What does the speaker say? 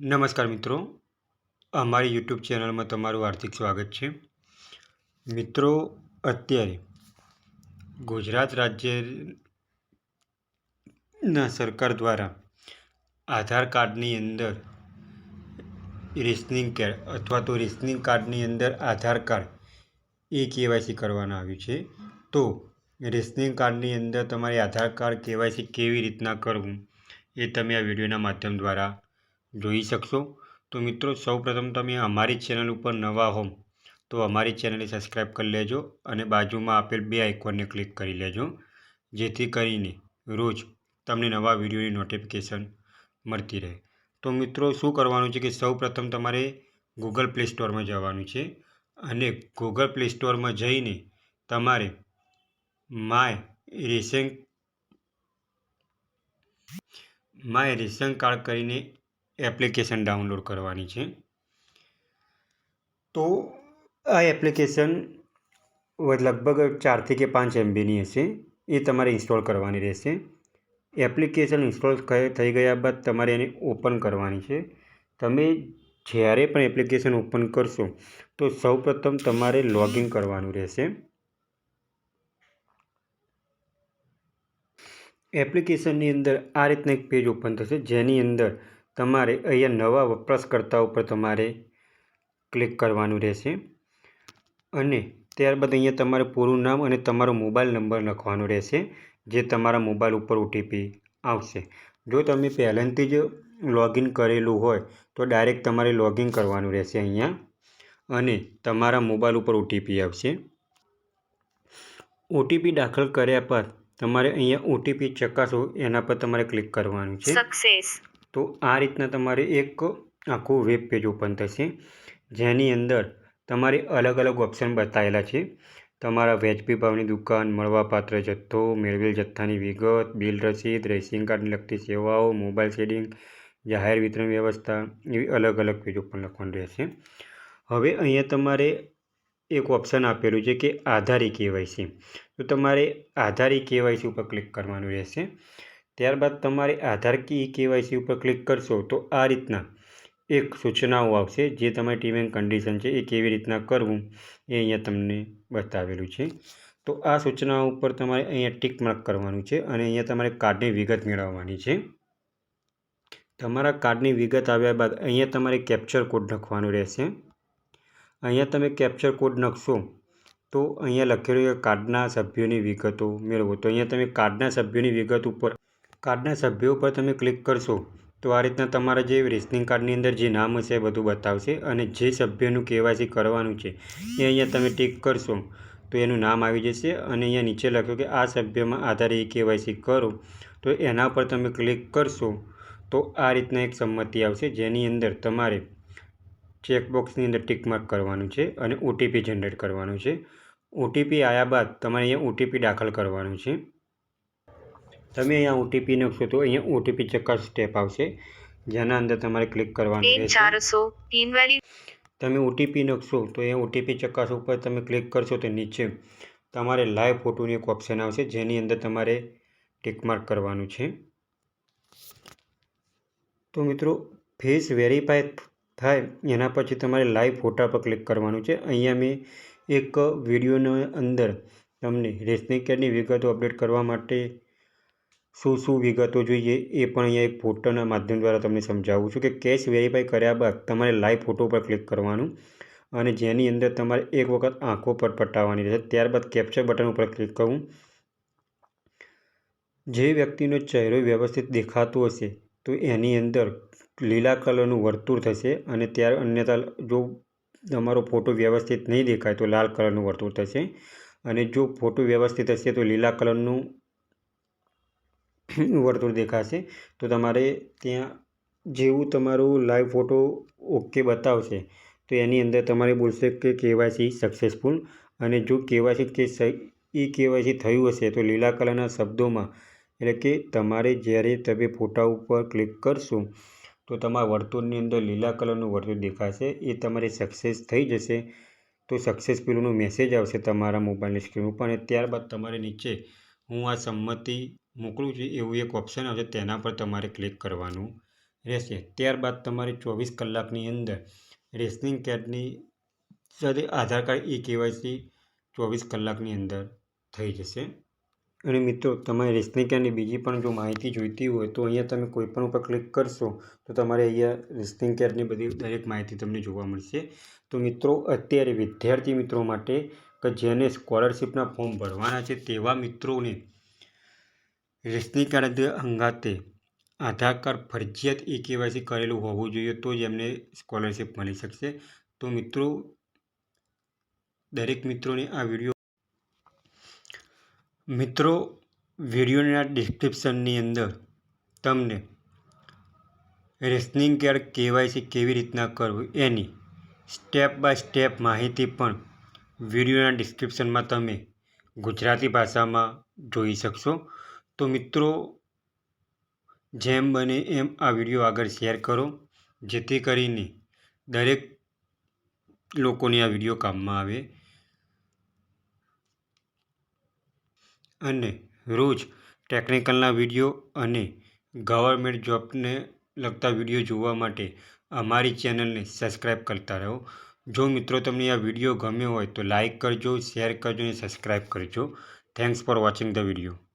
નમસ્કાર મિત્રો. અમારી યુટ્યુબ ચેનલમાં તમારું હાર્દિક સ્વાગત છે. મિત્રો, અત્યારે ગુજરાત રાજ્યના સરકાર દ્વારા આધાર કાર્ડની અંદર રેશનિંગ કાર્ડ અથવા તો રેશનિંગ કાર્ડની અંદર આધાર કાર્ડ એ કેવાયસી કરવાના આવ્યું છે. તો રેશનિંગ કાર્ડની અંદર તમારે આધાર કાર્ડ કેવાયસી કેવી રીતના કરવું એ તમે આ વિડીયોના માધ્યમ દ્વારા જોઈ શકશો? તો મિત્રો, સૌપ્રથમ તમે અમારી ચેનલ ઉપર નવા હો તો અમારી ચેનલને સબસ્ક્રાઈબ કરી લેજો અને બાજુમાં આપેલ બે આઇકોનને ક્લિક કરી લેજો. જેથી કરીને રોજ તમને નવા વિડીયોની નોટિફિકેશન મળતી રહે. તો મિત્રો, શું કરવાનું છે કે સૌપ્રથમ તમારે ગૂગલ પ્લે સ્ટોરમાં જવાનું છે અને ગૂગલ પ્લે સ્ટોરમાં જઈને તમારે my ration my ration card કરીને એપ્લિકેશન ડાઉનલોડ કરવાની છે. તો આ એપ્લિકેશન લગભગ ચારથી કે પાંચ એમબીની હશે. એ તમારે ઇન્સ્ટોલ કરવાની રહેશે. એપ્લિકેશન ઇન્સ્ટોલ થઈ ગયા બાદ તમારે એને ઓપન કરવાની છે. તમે જ્યારે પણ એપ્લિકેશન ઓપન કરશો, તો સૌપ્રથમ તમારે લોગિન કરવાનું રહેશે. એપ્લિકેશનની અંદર આ રીતના એક પેજ ઓપન થશે, જેની અંદર તમારે અહીંયા નવા વપરાશકર્તા ઉપર તમારે ક્લિક કરવાનું રહેશે. અને ત્યારબાદ અહીંયા તમારે પૂરું નામ અને તમારો મોબાઈલ નંબર લખવાનો રહેશે, જે તમારા મોબાઈલ ઉપર ઓટીપી આવશે. જો તમે પહેલાંથી જ લોગિન કરેલું હોય, તો ડાયરેક્ટ તમારે લોગિન કરવાનું રહેશે અહીંયા. અને તમારા મોબાઈલ ઉપર ઓટીપી આવશે. ઓટીપી દાખલ કર્યા પર તમારે અહીંયા ઓટીપી ચકાસો, એના પર તમારે ક્લિક કરવાનું છે. સક્સેસ તો આ રીતના તમારે એક આખું વેબ પેજ ઓપન થશે. જેની અંદર તમારે અલગ અલગ ઓપ્શન બતાવેલા છે. તમારા વ્યાજબી ભાવની દુકાન, મળવાપાત્ર જથ્થો, મેળવેલ જથ્થાની વિગત, બિલ રસીદ રેસિંગ કાર્ડને લગતી સેવાઓ મોબાઈલ શેડિંગ જાહેર વિતરણ વ્યવસ્થા એવી અલગ અલગ પેજ ઉપર લખવાનું રહેશે. હવે અહીંયા તમારે એક ઓપ્શન આપેલું છે કે આધારી કેવાયસી. તો તમારે આધારી કેવાયસી ઉપર ક્લિક કરવાનું રહેશે. ત્યારબાદ તમારે આધાર કી કેવાયસી ઉપર ક્લિક કરશો તો આ રીતના એક સૂચનાઓ આવશે જે તમારી ટીમ એન્ડ કન્ડિશન છે એ કેવી રીતના કરવું એ અહીંયા તમને બતાવેલું છે. તો આ સૂચનાઓ ઉપર તમારે અહીંયા ટીક માર્ક કરવાનું છે અને અહીંયા તમારે કાર્ડની વિગત મેળવવાની છે. તમારા કાર્ડની વિગત આવ્યા બાદ અહીંયા તમારે કેપ્ચર કોડ લખવાનો રહેશે. અહીંયા તમે કેપ્ચર કોડ નાખશો તો અહીંયા લખેલું છે કાર્ડના સભ્યોની વિગતો મેળવો. તો અહીંયા તમે કાર્ડના સભ્યોની વિગત ઉપર કાર્ડના સભ્યો ઉપર તમે ક્લિક કરશો, તો આ રીતના તમારા જે રેશનિંગ કાર્ડની અંદર જે નામ હશે એ બધું બતાવશે અને જે સભ્યનું કેવાયસી કરવાનું છે, એ અહીંયા તમે ટીક કરશો, તો એનું નામ આવી જશે અને અહીંયા નીચે લખ્યું કે આ સભ્યમાં આધારે એ કેવાયસી કરો, તો એના પર તમે ક્લિક કરશો, તો આ રીતના એક સંમતિ આવશે જેની અંદર તમારે ચેકબોક્સની અંદર ટીક માર્ક કરવાનું છે અને ઓટીપી જનરેટ કરવાનું છે. ઓટીપી આવ્યા બાદ તમારે અહીંયા ઓટીપી દાખલ કરવાનું છે. તમે અહીંયા ઓટીપી નાખશો તો અહીંયા ઓટીપી ચકાસ સ્ટેપ આવશે. જેના અંદર તમારે ક્લિક કરવાનું રહેશે. તમે ઓટીપી નાખશો તો અહીંયા ઓટીપી ચકાસ ઉપર તમે ક્લિક કરશો તો નીચે તમારે લાઈવ ફોટોનું એક ઓપ્શન આવશે જેની અંદર તમારે ટિક માર્ક કરવાનું છે. તો મિત્રો ફેસ વેરીફાઈ થાય એના પછી તમારે લાઈવ ફોટા પર ક્લિક કરવાનું છે. અહીંયા મેં એક વિડીયોના અંદર તમને રેશનિંગ કાર્ડની વિગતો અપડેટ કરવા માટે શું શું વિગતો જોઈએ એ પણ અહીંયા એક ફોટોના માધ્યમ દ્વારા તમને સમજાવું છું કે કેશ વેરીફાઈ કર્યા બાદ તમારે લાઈવ ફોટો પર ક્લિક કરવાનું અને જેની અંદર તમારે એક વખત આંખો પર પટાવવાની રહેશે. ત્યારબાદ કેપ્ચર બટન ઉપર ક્લિક કરવું. જે વ્યક્તિનો ચહેરો વ્યવસ્થિત દેખાતો હશે તો એની અંદર લીલા કલરનું વર્તુળ થશે અને ત્યાર અન્યથા જો તમારો ફોટો વ્યવસ્થિત નહીં દેખાય તો લાલ કલરનું વર્તુળ થશે અને જો ફોટો વ્યવસ્થિત હશે તો લીલા કલરનું વર્તુળ દેખાશે, તો તમારે ત્યાં જેવું તમારું લાઈવ ફોટો ઓકે બતાવશે, તો એની અંદર તમારે બોલશે કે કેવાયસી સક્સેસફુલ અને જો કેવાયસી કે એ કેવાયસી થયું હશે, તો લીલા કલરના શબ્દોમાં, એટલે કે તમારે જ્યારે તમે ફોટા ઉપર ક્લિક કરશો, તો તમારા વર્તુળની અંદર લીલા કલરનું વર્તુળ દેખાશે, એ તમારે સક્સેસ થઈ જશે, તો સક્સેસફુલનો મેસેજ આવશે તમારા મોબાઈલની સ્ક્રીન ઉપર અને ત્યારબાદ તમારે નીચે, હું આ સંમતિ મોકલું છું. એવું એક ઓપ્શન આવશે. તેના પર તમારે ક્લિક કરવાનું રહેશે. ત્યારબાદ તમારે ચોવીસ કલાકની અંદર રેશનિંગ કાર્ડની સાથે આધાર કાર્ડ ઈ કેવાયસી ચોવીસ કલાકની અંદર થઈ જશે. અને મિત્રો, તમારે રેશનિંગ કાર્ડની બીજી પણ જો માહિતી જોઈતી હોય તો અહીંયા તમે કોઈ પણ ઉપર ક્લિક કરશો તો તમારે અહીંયા રેશનિંગ કાર્ડની બધી દરેક માહિતી તમને જોવા મળશે. તો મિત્રો, અત્યારે વિદ્યાર્થી મિત્રો માટે કે જેને સ્કોલરશિપના ફોર્મ ભરવાના છે તેવા મિત્રોને રેશનિંગ કાર્ડ અંગાતે આધાર કાર્ડ ફરજિયાત ઈ કેવાયસી કરેલું હોવું જોઈએ તો જ એમને સ્કોલરશિપ મળી શકશે. તો મિત્રો, દરેક મિત્રોને આ વીડિયો મિત્રો, વિડીયોના ડિસ્ક્રિપ્શનની અંદર તમને રેશનિંગ કાર્ડ કેવાયસી કેવી રીતના કરવું એની સ્ટેપ બાય સ્ટેપ માહિતી પણ વિડીયોના ડિસ્ક્રિપ્શનમાં તમે ગુજરાતી ભાષામાં જોઈ શકશો. તો મિત્રો, જેમ બને એમ આ વીડિયો આગળ શેર કરો. જેથી કરીને દરેક લોકોને આ વીડિયો કામમાં આવે. અને રોજ ટેકનિકલના વીડિયો અને ગવર્મેન્ટ જોબને લગતા વીડિયો જોવા માટે અમારી ચેનલને સબસ્ક્રાઈબ કરતા રહો. જો મિત્રો તમને આ વીડિયો ગમ્યો હોય તો લાઈક કરજો, શેર કરજો અને સબસ્ક્રાઈબ કરજો. Thanks for watching the video.